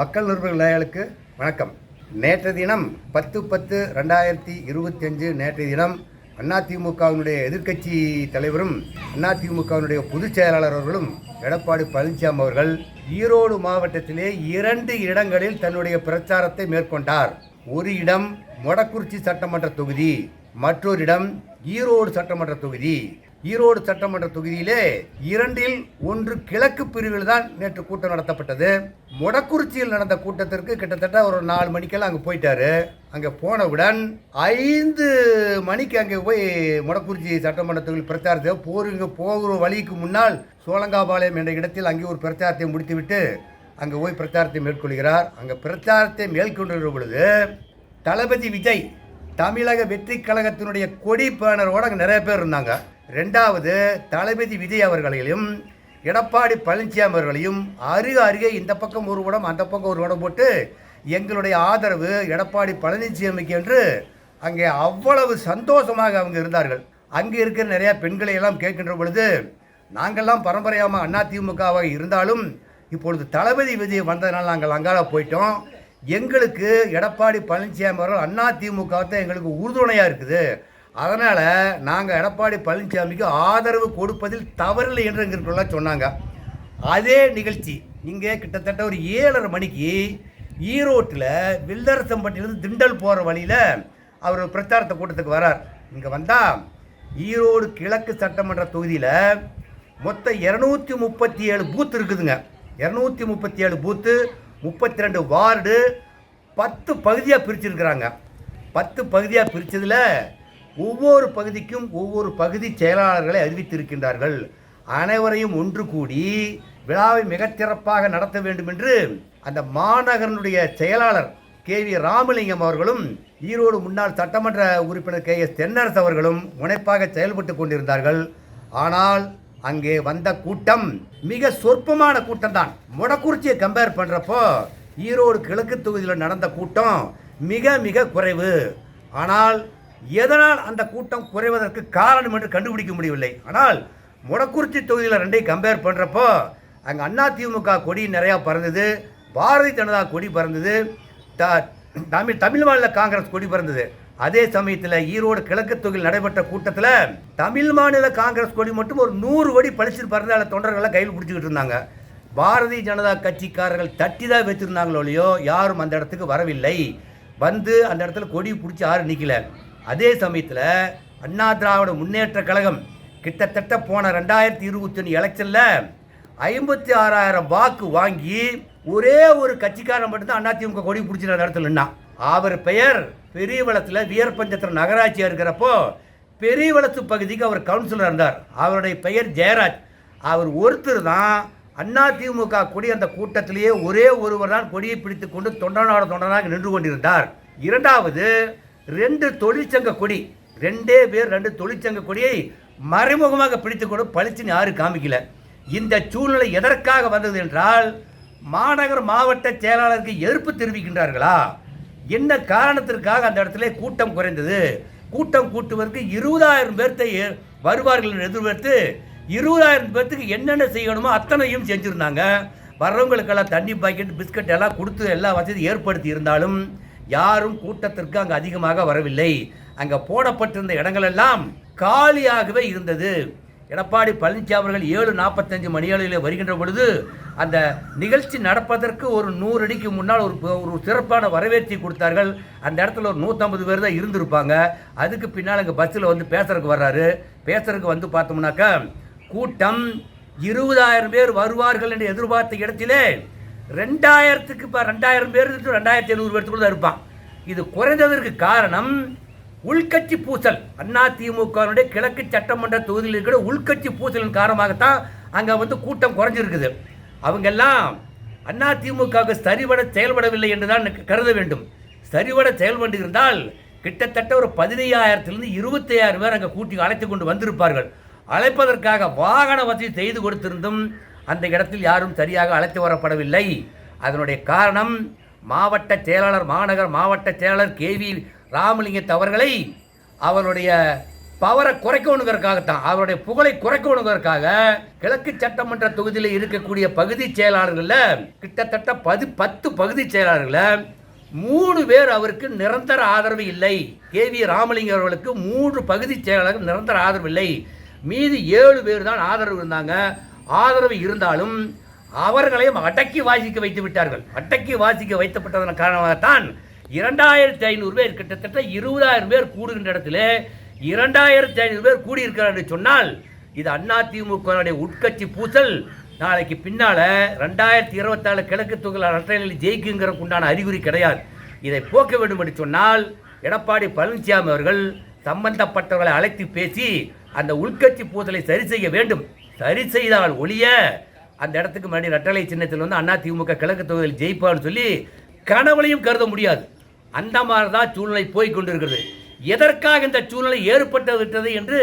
மக்கள் நிருபர்களுக்கு வணக்கம். நேற்று தினம் பத்து பத்து ரெண்டாயிரத்தி இருபத்தஞ்சு நேற்றைய தினம் அதிமுகவினுடைய எதிர்க்கட்சி தலைவரும் அதிமுகவினுடைய பொதுச் செயலாளர் அவர்களும் எடப்பாடி பழனிசாமி அவர்கள் ஈரோடு மாவட்டத்திலே இரண்டு இடங்களில் தன்னுடைய பிரச்சாரத்தை மேற்கொண்டார். ஒரு இடம் மொடக்குறிச்சி சட்டமன்ற தொகுதி மற்றொரு இடம் ஈரோடு சட்டமன்ற தொகுதி. ஈரோடு சட்டமன்ற தொகுதியிலே இரண்டில் ஒன்று கிழக்கு பிரிவில் தான் நேற்று கூட்டம் நடத்தப்பட்டது. மொடக்குறிச்சியில் நடந்த கூட்டத்திற்கு கிட்டத்தட்ட ஒரு நாலு மணிக்கெல்லாம் அங்கே போயிட்டாரு. அங்கே போனவுடன் ஐந்து மணிக்கு அங்கே போய் மொடக்குறிச்சி சட்டமன்ற தொகுதியில் பிரச்சாரத்தை போருங்க போகிற வழிக்கு முன்னால் சோழங்காபாளையம் என்ற இடத்தில் அங்கே ஒரு பிரச்சாரத்தை முடித்துவிட்டு அங்கே போய் பிரச்சாரத்தை மேற்கொள்கிறார். அங்கே பிரச்சாரத்தை மேற்கொண்டு பொழுது தளபதி விஜய் தமிழக வெற்றி கழகத்தினுடைய கொடி பேனரோட அங்கே நிறைய பேர் இருந்தாங்க. ரெண்டாவது தளபதி விஜய் அவர்களையும் எடப்பாடி பழனிசாமி அவர்களையும் அருக அருகே இந்த பக்கம் ஒரு உடம் அந்த பக்கம் ஒரு உடம் போட்டு எங்களுடைய ஆதரவு எடப்பாடி பழனிசாமிக்கு என்று அங்கே அவ்வளவு சந்தோஷமாக அவங்க இருந்தார்கள். அங்கே இருக்கிற நிறையா பெண்களை எல்லாம் கேட்கின்ற பொழுது நாங்கள்லாம் பரம்பரையாக திமுகவாக இருந்தாலும் இப்பொழுது தளபதி விஜய் வந்ததுனால நாங்கள் அங்கால போயிட்டோம். எங்களுக்கு எடப்பாடி பழனிசாமி அவர்கள் அதிமுக தான் எங்களுக்கு உறுதுணையாக இருக்குது. அதனால் நாங்கள் எடப்பாடி பழனிசாமிக்கு ஆதரவு கொடுப்பதில் தவறில்லை என்று சொன்னாங்க. அதே நிகழ்ச்சி இங்கே கிட்டத்தட்ட ஒரு ஏழரை மணிக்கு ஈரோட்டில் வில்லரசம்பட்டியிலிருந்து திண்டல் போகிற வழியில் அவர் பிரச்சாரத்தை கூட்டத்துக்கு வரார். இங்கே வந்தால் ஈரோடு கிழக்கு சட்டமன்ற தொகுதியில் மொத்தம் இரநூத்தி முப்பத்தி ஏழு பூத் இருக்குதுங்க. இரநூத்தி முப்பத்தி ஏழு பூத்து முப்பத்தி ரெண்டு வார்டு பத்து பகுதியாக பிரிச்சிருக்கிறாங்க. பத்து பகுதியாக பிரித்ததில் ஒவ்வொரு பகுதிக்கும் ஒவ்வொரு பகுதி செயலாளர்களை அறிவித்திருக்கின்றார்கள். அனைவரையும் ஒன்று கூடி விழாவை மிகச்சிறப்பாக நடத்த வேண்டும் என்று அந்த மாநகரனுடைய செயலாளர் கே வி ராமலிங்கம் அவர்களும் ஈரோடு முன்னாள் சட்டமன்ற உறுப்பினர் கே எஸ் தென்னரசு அவர்களும் முனைப்பாக செயல்பட்டு கொண்டிருந்தார்கள். ஆனால் அங்கே வந்த கூட்டம் மிக சொற்பமான கூட்டம் தான் முடக்குறிச்சியை கம்பேர் பண்ணுறப்போ ஈரோடு கிழக்கு தொகுதியில் நடந்த கூட்டம் மிக மிக குறைவு. ஆனால் எதனால் அந்த கூட்டம் குறைவதற்கு காரணம் என்று கண்டுபிடிக்க முடியவில்லை. ஆனால் முடக்குறிச்சி தொகுதியில் ரெண்டையும் கம்பேர் பண்ணுறப்போ அங்கே அண்ணா திமுக கொடி நிறையா பறந்தது பாரதிய ஜனதா கொடி பறந்தது த தமிழ் தமிழ் மாநில காங்கிரஸ் கொடி பறந்தது. அதே சமயத்தில் ஈரோடு கிழக்கு தொகுதியில் நடைபெற்ற கூட்டத்தில் தமிழ் மாநில காங்கிரஸ் கொடி மட்டும் ஒரு நூறு கோடி பழிச்சு பறந்தால தொண்டர்களை கையில் பிடிச்சிக்கிட்டு இருந்தாங்க. பாரதிய ஜனதா கட்சிக்காரர்கள் தட்டி தான் வச்சுருந்தாங்களோ இல்லையோ யாரும் அந்த இடத்துக்கு வரவில்லை. வந்து அந்த இடத்துல கொடி பிடிச்சி யாரும் நிற்கல அதே சமயத்தில் அண்ணா திராவிட முன்னேற்ற கழகம் கிட்டத்தட்ட போன ரெண்டாயிரத்தி இருபத்தி ஒன்று எலெக்ஷனில் ஐம்பத்தி ஆறாயிரம் வாக்கு வாங்கி ஒரே ஒரு கட்சிக்காரன் மட்டும்தான் அதிமுக கொடி பிடிச்சிருந்த இடத்துல அவர் பெயர் பெரியவளத்தில் வியர்பஞ்சத்திர நகராட்சியாக இருக்கிறப்போ பெரியவளத்து பகுதிக்கு அவர் கவுன்சிலர் இருந்தார். அவருடைய பெயர் ஜெயராஜ். அவர் ஒருத்தர் தான் அண்ணா திமுக கொடி அந்த கூட்டத்திலேயே ஒரே ஒருவர் தான் கொடியை பிடித்து கொண்டு தொண்டனாட தொண்டனாக நின்று கொண்டிருந்தார். இரண்டாவது ரெண்டு தொழிற்சங்க கொடி ரெண்டே பேர் ரெண்டு தொழிற்சங்க கொடியை மறைமுகமாக பிடித்து கொண்டு பளிச்சுன்னு யாரும் காமிக்கல. இந்த சூழ்நிலை எதற்காக வந்தது என்றால் மாநகர் மாவட்ட செயலாளருக்கு எதிர்ப்பு தெரிவிக்கின்றார்களா? என்ன காரணத்திற்காக அந்த இடத்துல கூட்டம் குறைந்தது? கூட்டம் கூட்டுவதற்கு இருபதாயிரம் பேர்த்தை வருவார்கள் என்று எதிர்பார்த்து இருபதாயிரம் பேர்த்துக்கு என்னென்ன செய்யணுமோ அத்தனையும் செஞ்சுருந்தாங்க. வர்றவங்களுக்கெல்லாம் தண்ணி பாக்கெட் பிஸ்கட் எல்லாம் கொடுத்து எல்லா வசதியும் ஏற்படுத்தி இருந்தாலும் யாரும் கூட்டத்திற்கு அங்கே அதிகமாக வரவில்லை. அங்கே போடப்பட்டிருந்த இடங்களெல்லாம் காலியாகவே இருந்தது. எடப்பாடி பழனிசாமி அவர்கள் ஏழு நாற்பத்தஞ்சு மணியளவில் வருகின்ற பொழுது அந்த நிகழ்ச்சி நடப்பதற்கு ஒரு நூறு அடிக்கு முன்னால் ஒரு ஒரு சிறப்பான வரவேற்பை கொடுத்தார்கள். அந்த இடத்துல ஒரு நூற்றம்பது பேர் தான் இருந்திருப்பாங்க. அதுக்கு பின்னால் அங்கே பஸ்ஸில் வந்து பேசுறதுக்கு வர்றாரு. பேசுறதுக்கு வந்து பார்த்தோம்னாக்கா கூட்டம் இருபதாயிரம் பேர் வருவார்கள் என்று எதிர்பார்த்த இடத்திலே ரெண்டாயிரத்துக்கு இப்போ ரெண்டாயிரம் பேர் ரெண்டாயிரத்தி ஐநூறு பேர்த்துக்குள்ள தான் இருப்பான். இது குறைந்ததற்கு காரணம் உள்கட்சி பூசல். அண்ணா திமுகவினுடைய கிழக்கு சட்டமன்ற தொகுதியில் இருக்கிற உள்கட்சி பூசலின் காரணமாகத்தான் அங்கே வந்து கூட்டம் குறைஞ்சிருக்குது. அவங்கெல்லாம் அண்ணா திமுகவுக்கு சரிவட செயல்படவில்லை என்று தான் கருத வேண்டும். சரிவட செயல்பட்டு இருந்தால் கிட்டத்தட்ட ஒரு பதினையாயிரத்திலிருந்து இருபத்தையாயிரம் பேர் அங்கே கூட்டி அழைத்து கொண்டு வந்திருப்பார்கள். அழைப்பதற்காக வாகன வசதி செய்து கொடுத்திருந்தும் அந்த இடத்தில் யாரும் சரியாக அழைத்து வரப்படவில்லை. அதனுடைய காரணம் மாவட்ட செயலாளர் மாநகர் மாவட்ட செயலாளர் கே வி ராமலிங்கத் அவர்களை அவருடைய பவரை குறைக்கணுங்கிறதுக்காகத்தான் அவருடைய புகழை குறைக்கணுங்கிறதுக்காக கிழக்கு சட்டமன்ற தொகுதியில் இருக்கக்கூடிய பகுதி செயலாளர்களில் கிட்டத்தட்ட பது பத்து பகுதி செயலாளர்களில் மூணு பேர் அவருக்கு நிரந்தர ஆதரவு இல்லை. கே வி ராமலிங்கம் அவர்களுக்கு மூன்று பகுதி செயலாளர்கள் நிரந்தர ஆதரவு இல்லை. மீதி ஏழு பேர் தான் ஆதரவு இருந்தாங்க. ஆதரவு இருந்தாலும் அவர்களையும் அடக்கி வாசிக்க வைத்து விட்டார்கள். அடக்கி வாசிக்க வைத்தப்பட்டதன் காரணமாகத்தான் இரண்டாயிரத்தி ஐநூறு பேர் கிட்டத்தட்ட இருபதாயிரம் பேர் கூடுகின்ற இடத்துல இரண்டாயிரத்தி ஐநூறு பேர் கூடியிருக்கிறார் என்று சொன்னால் இது அதிமுகவுடைய உட்கட்சி பூசல். நாளைக்கு பின்னால் ரெண்டாயிரத்தி இருபத்தாலு கிழக்கு தொகுதி இரட்டைகளில் ஜெயிக்குங்கிறதுக்கு உண்டான அறிகுறி கிடையாது. இதை போக்க வேண்டும் என்று சொன்னால் எடப்பாடி பழனிசாமி அவர்கள் சம்பந்தப்பட்டவர்களை அழைத்து பேசி அந்த உள்கட்சி பூசலை சரி செய்ய வேண்டும். சரி செய்தால் ஒழிய அந்த இடத்துக்கு முன்னாடி ரெட்டலை சின்னத்தில் வந்து அண்ணா திமுக கிழக்கு தொகுதியில் ஜெயிப்பான்னு சொல்லி கனவுலையும் கருத முடியாது. அந்த மாதிரி தான் சூழ்நிலை போய் கொண்டிருக்கிறது. எதற்காக இந்த சூழ்நிலை ஏற்பட்டு விட்டது என்று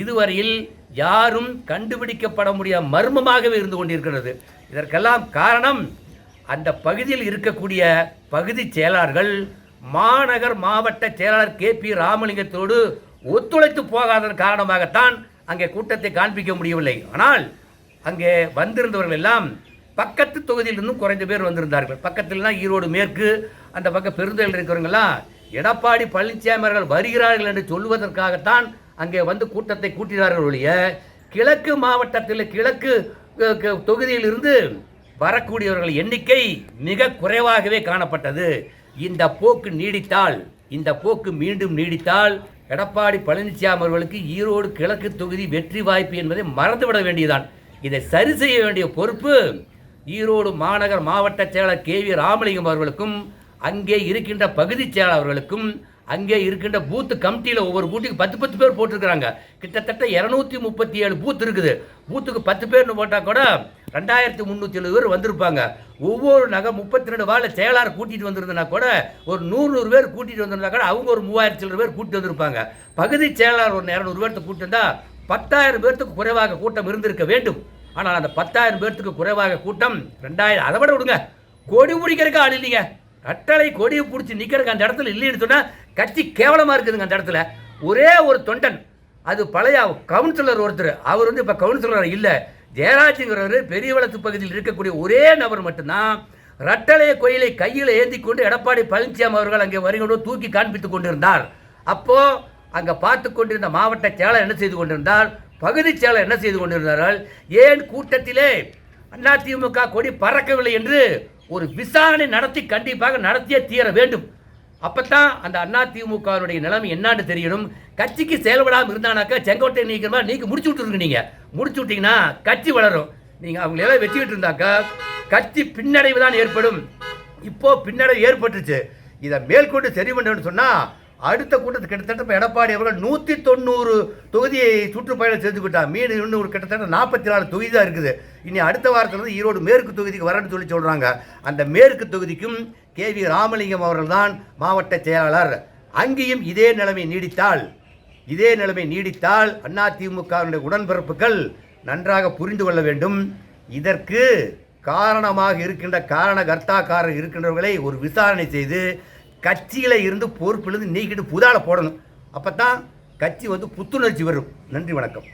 இதுவரையில் யாரும் கண்டுபிடிக்கப்பட முடியாத மர்மமாகவே இருந்து கொண்டிருக்கிறது. இதற்கெல்லாம் காரணம் அந்த பகுதியில் இருக்கக்கூடிய பகுதி செயலாளர்கள் மாநகர் மாவட்ட செயலாளர் கே பி ராமலிங்கத்தோடு ஒத்துழைத்து போகாததன் காரணமாகத்தான் அங்கே கூட்டத்தை காண்பிக்க முடியவில்லை. ஆனால் அங்கே வந்திருந்தவர்கள் எல்லாம் பக்கத்து தொகுதியிலிருந்தும் குறைந்த பேர் வந்திருந்தார்கள். பக்கத்தில்னா ஈரோடு மேற்கு அந்த பக்கம் பெருந்தல் இருக்கிறவங்கெல்லாம் எடப்பாடி பழனிசாமி அவர்கள் வருகிறார்கள் என்று சொல்வதற்காகத்தான் அங்கே வந்து கூட்டத்தை கூட்டினார்கள் ஒழிய கிழக்கு மாவட்டத்தில் கிழக்கு தொகுதியிலிருந்து வரக்கூடியவர்கள் எண்ணிக்கை மிக குறைவாகவே காணப்பட்டது. இந்த போக்கு நீடித்தால் இந்த போக்கு மீண்டும் நீடித்தால் எடப்பாடி பழனிசாமி அவர்களுக்கு ஈரோடு கிழக்கு தொகுதி வெற்றி வாய்ப்பு என்பதை மறந்துவிட வேண்டியதுதான். இதை சரி செய்ய வேண்டிய பொறுப்பு ஈரோடு மாநகர் மாவட்ட செயலர் கே வி ராமலிங்கம் அவர்களுக்கும் அங்கே இருக்கின்ற பகுதி செயலாளர்களுக்கும் அங்கே இருக்கின்ற பூத்து கமிட்டியில் ஒவ்வொரு பூத்துக்கு பத்து பத்து பேர் போட்டிருக்கிறாங்க. கிட்டத்தட்ட இரநூத்தி முப்பத்தி ஏழு பூத் இருக்குது. பூத்துக்கு பத்து பேர்னு போட்டால் கூட ரெண்டாயிரத்தி முந்நூற்றி எழுபது பேர் வந்திருப்பாங்க. ஒவ்வொரு நகை முப்பத்தி ரெண்டு வாழ செயலாளர் கூட்டிகிட்டு வந்திருந்தனா கூட ஒரு நூறு நூறு பேர் கூட்டிகிட்டு வந்திருந்தா கூட அவங்க ஒரு மூவாயிரத்தி சில்லற பேர் கூட்டிட்டு வந்திருப்பாங்க. பகுதி செயலாளர் ஒரு இரநூறு பேர்த்த கூட்டம் வந்தா பத்தாயிரம் பேர்த்துக்கு குறைவாக கூட்டம் இருந்திருக்க வேண்டும். ஆனால் அந்த பத்தாயிரம் பேர்த்துக்கு குறைவாக கூட்டம் ரெண்டாயிரம் அதை விட விடுங்க. கொடி பிடிக்கிறதுக்கு ஆள் இல்லைங்க. கட்டளை கொடியை பிடிச்சி நிற்கிறதுக்கு அந்த இடத்துல இல்லைன்னு சொன்னால் கட்சி கேவலமாக இருக்குதுங்க அந்த இடத்துல. ஒரே ஒரு தொண்டன் அது பழைய கவுன்சிலர் ஒருத்தர் அவர் வந்து இப்போ கவுன்சிலர் இல்லை. ஜெயராஜுங்கிறவர் பெரிய வளத்து பகுதியில் இருக்கக்கூடிய ஒரே நபர் மட்டும்தான். ரட்டளைய கோயிலை கையில் ஏந்தி கொண்டு எடப்பாடி பழனிசாமி அவர்கள் அங்கே வருகிறோம் தூக்கி காண்பித்துக் கொண்டிருந்தார். அப்போது அங்கே பார்த்து கொண்டிருந்த மாவட்ட செயலர் என்ன செய்து கொண்டிருந்தார்? பகுதி செயலர் என்ன செய்து கொண்டிருந்தார்கள்? ஏன் கூட்டத்திலே அதிமுக கொடி பறக்கவில்லை என்று ஒரு விசாரணை நடத்தி கண்டிப்பாக நடத்தியே தீர வேண்டும். அப்பத்தான் அந்த அண்ணா அதிமுகவுடைய நிலைமை என்னான்னு தெரியணும். கட்சிக்கு செயல்படாமல் இருந்தானாக்கா செங்கோட்டை நீக்கிற மாதிரி நீங்க முடிச்சு விட்டுருங்க நீங்க. முடிச்சு விட்டீங்கன்னா கட்சி வளரும். நீங்க அவங்க எல்லாம் வச்சுக்கிட்டு இருந்தாக்கா கட்சி பின்னடைவு தான் ஏற்படும். இப்போ பின்னடைவு ஏற்பட்டுச்சு இதை மேற்கொண்டு சரி பண்ணணும்னு சொன்னா அடுத்த கூட்டத்துக்கு கிட்டத்தட்ட இப்போ எடப்பாடி அவர்கள் நூற்றி தொண்ணூறு தொகுதியை சுற்றுப்பயணம் செஞ்சுக்கிட்டா மீன் இன்னும் ஒரு கிட்டத்தட்ட நாற்பத்தி நாலு தொகுதி தான் இருக்குது. இனி அடுத்த வாரத்தில் வந்து ஈரோடு மேற்கு தொகுதிக்கு வரேன்னு சொல்லி சொல்கிறாங்க அந்த மேற்கு தொகுதிக்கும் கே வி ராமலிங்கம் அவர்கள்தான் மாவட்ட செயலாளர். அங்கேயும் இதே நிலைமை நீடித்தால் இதே நிலைமை நீடித்தால் அதிமுகவினுடைய உடன்பிறப்புகள் நன்றாக புரிந்து கொள்ள வேண்டும். இதற்கு காரணமாக இருக்கின்ற காரண கர்த்தாக்காரர் இருக்கின்றவர்களை ஒரு விசாரணை செய்து கட்சியில் இருந்து பொறுப்பிலிருந்து நீக்கிட்டு புதால போடணும். அப்போ தான் கட்சி வந்து புத்துணர்ச்சி வரும் நன்றி வணக்கம்.